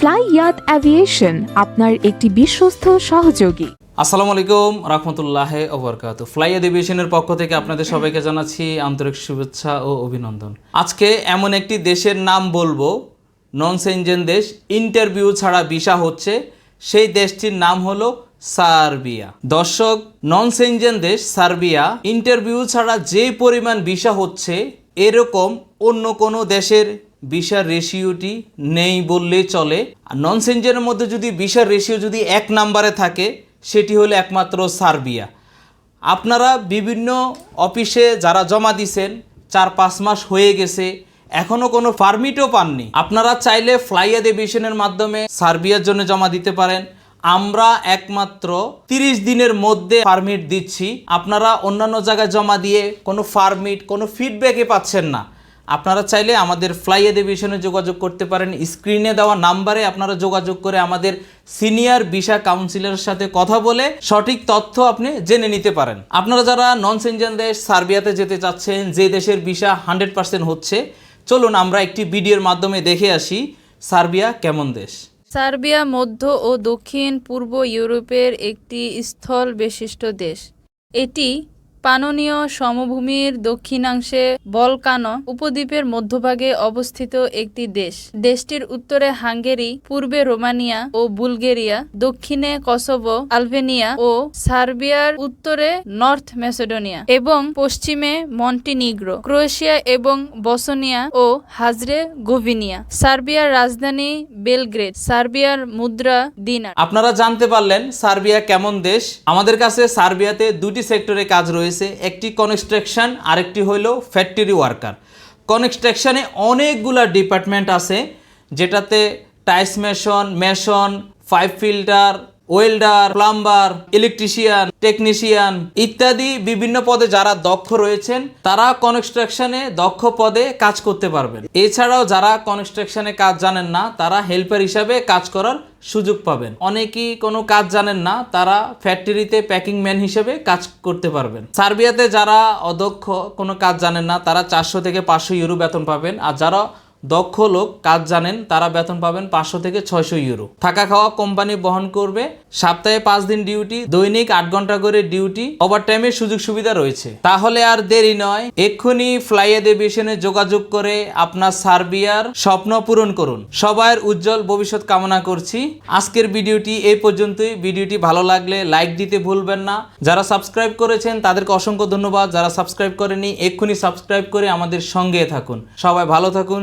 Fly ইয়াত aviation আপনার একটি বিশ্বস্ত সহযোগী। আসসালামু আলাইকুম, রহমতুল্লাহ ওবরকাত ফ্লাই এডিভিশনের পক্ষ থেকে আপনাদের সবাইকে জানাচ্ছি আন্তরিক শুভেচ্ছা ও অভিনন্দন। আজকে এমন একটি দেশের নাম বলব নন সেনজেন দেশ, ইন্টারভিউ ছাড়া ভিসা হচ্ছে, সেই দেশটির নাম হলো সার্বিয়া। দর্শক নন সেনজেন দেশ, সার্বিয়া, ইন্টারভিউ ছাড়া যে পরিমাণ ভিসা হচ্ছে, এরকম অন্য কোনো দেশের ভিসার রেশিওটি নেই বললেই চলে। আর নন সেনজেনের মধ্যে যদি ভিসার রেশিও যদি এক নাম্বারে থাকে, সেটি হলো একমাত্র সার্বিয়া। আপনারা বিভিন্ন অফিসে যারা জমা দিছেন, চার পাঁচ মাস হয়ে গেছে এখনও কোনো পারমিটও পাননি। আপনারা চাইলে ফ্লাইয়া ডিভিশনের মাধ্যমে সার্বিয়ার জন্য জমা দিতে পারেন। আমরা একমাত্র তিরিশ দিনের মধ্যে পারমিট দিচ্ছি। আপনারা অন্যান্য জায়গায় জমা দিয়ে কোনো পারমিট, কোনো ফিডব্যাকই পাচ্ছেন না। আপনারা চাইলে আমাদের ফ্লাই এডিভিশনে যোগাযোগ করতে পারেন। স্ক্রিনে দেওয়া নাম্বারে আপনারা যোগাযোগ করে আমাদের সিনিয়র ভিসা কাউন্সিলরের সাথে কথা বলে সঠিক তথ্য আপনি জেনে নিতে পারেন। আপনারা যারা নন সেনজেন দেশ, সার্বিয়াতে যেতে চাচ্ছেন, যে দেশের ভিসা হান্ড্রেড পার্সেন্ট হচ্ছে, চলুন আমরা একটি ভিডিওর মাধ্যমে দেখে আসি সার্বিয়া কেমন দেশ। সার্বিয়া মধ্য ও দক্ষিণ পূর্ব ইউরোপের একটি স্থল বিশিষ্ট দেশ। এটি পাননীয় সমভূমির দক্ষিণাংশে বলকানো উপদ্বীপের মধ্যভাগে অবস্থিত একটি দেশ। দেশটির উত্তরে হাঙ্গেরি, পূর্বে রোমানিয়া ও বুলগেরিয়া, দক্ষিণে কসোভো, আলবেনিয়া ও সার্বিয়ার উত্তরে নর্থ ম্যাসেডোনিয়া এবং পশ্চিমে মন্টিনিগ্রো, ক্রোয়েশিয়া এবং বসনিয়া ও হাজরে গোভিনিয়া। সার্বিয়ার রাজধানী বেলগ্রেড, সার্বিয়ার মুদ্রা দিনার। আপনারা জানতে পারলেন সার্বিয়া কেমন দেশ। আমাদের কাছে সার্বিয়াতে দুটি সেক্টরে কাজ রয়েছে। একটি কনস্ট্রাকশান আরেকটি হইল ফ্যাক্টরি ওয়ার্কার কনস্ট্রাকশানে অনেকগুলা ডিপার্টমেন্ট আছে যেটাতে টাইস mason mason five filter welder, plumber, electrician, technician ইত্যাদি বিভিন্ন পদে যারা দক্ষ রয়েছেন, তারা কনস্ট্রাকশনে দক্ষ পদে কাজ করতে পারবেন। এছাড়াও যারা কনস্ট্রাকশনে কাজ জানেন না, তারা হেল্পার হিসাবে কাজ করার সুযোগ পাবেন। অনেকেই কোনো কাজ জানেন না, তারা ফ্যাক্টরিতে প্যাকিং ম্যান হিসেবে কাজ করতে পারবেন। সার্বিয়াতে যারা অদক্ষ, কোনো কাজ জানেন না, তারা চারশো থেকে পাঁচশো ইউরো বেতন পাবেন। আর যারা দক্ষ লোক, কাজ জানেন, তারা বেতন পাবেন পাঁচশো থেকে ছয়শো ইউরো। থাকা খাওয়া কোম্পানি বহন করবে, সপ্তাহে পাঁচ দিন ডিউটি, দৈনিক আট ঘণ্টা করে ডিউটি ওভার টাইমের সুযোগ সুবিধা রয়েছে। তাহলে আর দেরি নয়, এক্ষুনি ফ্লাই এডিভিশনে যোগাযোগ করে আপনার সার্বিয়ার স্বপ্ন পূরণ করুন। সবার উজ্জ্বল ভবিষ্যৎ কামনা করছি। আজকের ভিডিওটি এই পর্যন্তই। ভিডিওটি ভালো লাগলে লাইক দিতে ভুলবেন না। যারা সাবস্ক্রাইব করেছেন, তাদেরকে অসংখ্য ধন্যবাদ। যারা সাবস্ক্রাইব করেনি এক্ষুনি সাবস্ক্রাইব করে আমাদের সঙ্গে থাকুন। সবাই ভালো থাকুন